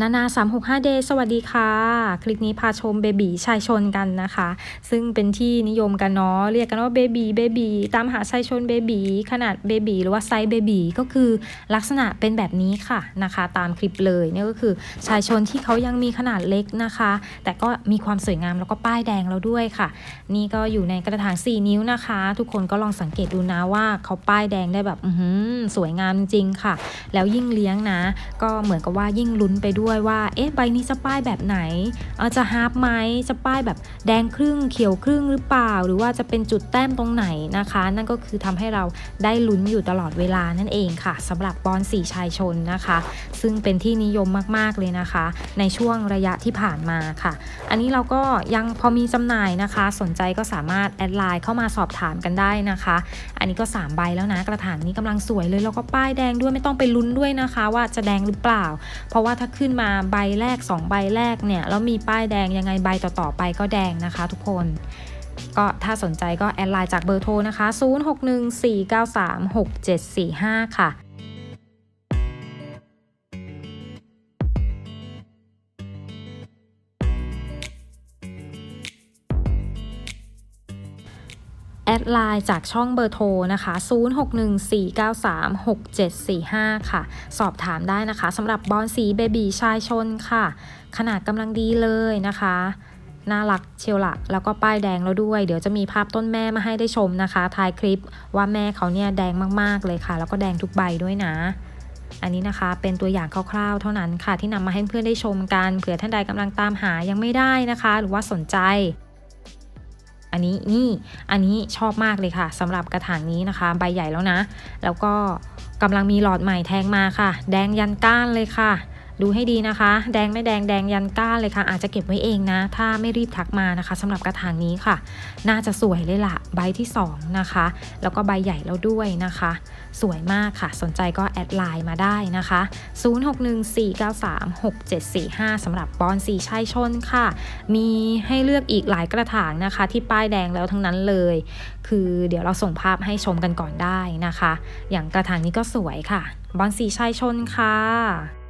นานา365 day สวัสดีค่ะ คลิปนี้พาชมเบบีชายชนกันนะคะ ซึ่งเป็นที่นิยมกันเนาะ เรียกกันว่าเบบีเบบีตามหาชายชนเบบีขนาดเบบีหรือว่าไซส์เบบีก็คือลักษณะเป็นแบบนี้ค่ะนะคะ ตามคลิปเลยนี่ก็คือชายชนที่เขายังมีขนาดเล็กนะคะ แต่ก็มีความสวยงามแล้วก็ป้ายแดงแล้วด้วยค่ะ นี่ก็อยู่ในกระถาง 4 นิ้วนะคะ ทุกคนก็ลองสังเกตดูนะว่าเขาป้ายแดงได้แบบอื้อหือสวยงามจริงค่ะ แล้วยิ่งเลี้ยงนะ ก็เหมือนกับว่ายิ่งลุ้นไปด้วยว่า เอ๊ะใบนี้จะป้ายแบบไหนเออจะฮาร์ปไหมจะป้ายแบบแดงครึ่งเขียวครึ่งหรือเปล่า หรือว่าจะเป็นจุดแต้มตรงไหนนะคะ นั่นก็คือทำให้เราได้ลุ้นอยู่ตลอดเวลานั่นเองค่ะสำหรับบอลสีชายชนนะคะ ซึ่งเป็นที่นิยมมากๆเลยนะคะ ในช่วงระยะที่ผ่านมาค่ะ อันนี้เราก็ยังพอมีจำหน่ายนะคะ สนใจก็สามารถแอดไลน์เข้ามาสอบถามกันได้นะคะ อันนี้ก็3ใบแล้วนะกระถางนี้กำลังสวยเลยแล้วก็ป้ายแดงด้วยไม่ต้องไปลุ้นด้วยนะคะ ว่าจะแดงหรือเปล่า เพราะว่าถ้าขึ้นมาใบแรก 2 ใบแรกเนี่ยแล้วมีป้ายแดงยังไงใบต่อๆไปก็แดงนะคะ ทุกคนก็ถ้าสนใจก็แอดไลน์จากเบอร์โทรนะคะ 0614936745 ค่ะ ดไลน์จากช่องเบอร์โทรนะคะ 0614936745 ค่ะ สอบถามได้นะคะสำหรับบอลสีเบบีชายชนค่ะ ขนาดกำลังดีเลยนะคะน่ารักเชียวละแล้วก็ป้ายแดงแล้วด้วย เดี๋ยวจะมีภาพต้นแม่มาให้ได้ชมนะคะท้ายคลิปว่าแม่เขาเนี่ยแดงมากๆเลยค่ะ แล้วก็แดงทุกใบด้วยนะ อันนี้นะคะเป็นตัวอย่างคร่าวๆ เท่านั้นค่ะที่นำมาให้เพื่อนได้ชมกันเผื่อท่านใดกำลังตามหายังไม่ได้นะคะ หรือว่าสนใจ อันนี้นี่อันนี้ชอบมากเลยค่ะสำหรับกระถางนี้นะคะ ใบใหญ่แล้วนะ แล้วก็กำลังมีหลอดใหม่แทงมาค่ะ แดงยันก้านเลยค่ะ ดูให้ดีนะคะ แดงไม่แดงแดงยันก้านเลยค่ะ อาจจะเก็บไว้เองนะ ถ้าไม่รีบทักมานะคะสำหรับกระถางนี้ค่ะ น่าจะสวยเลยล่ะ ใบที่ 2 นะคะ แล้วก็ใบใหญ่แล้วด้วยนะคะ สวยมากค่ะ สนใจก็แอดไลน์มาได้นะคะ 0614936745สำหรับบอลสีชายชนค่ะ มีให้เลือกอีกหลายกระถางนะคะ ที่ป้ายแดงแล้วทั้งนั้นเลย คือเดี๋ยวเราส่งภาพให้ชมกันก่อนได้นะคะ อย่างกระถางนี้ก็สวยค่ะ บอลสีชายชนค่ะ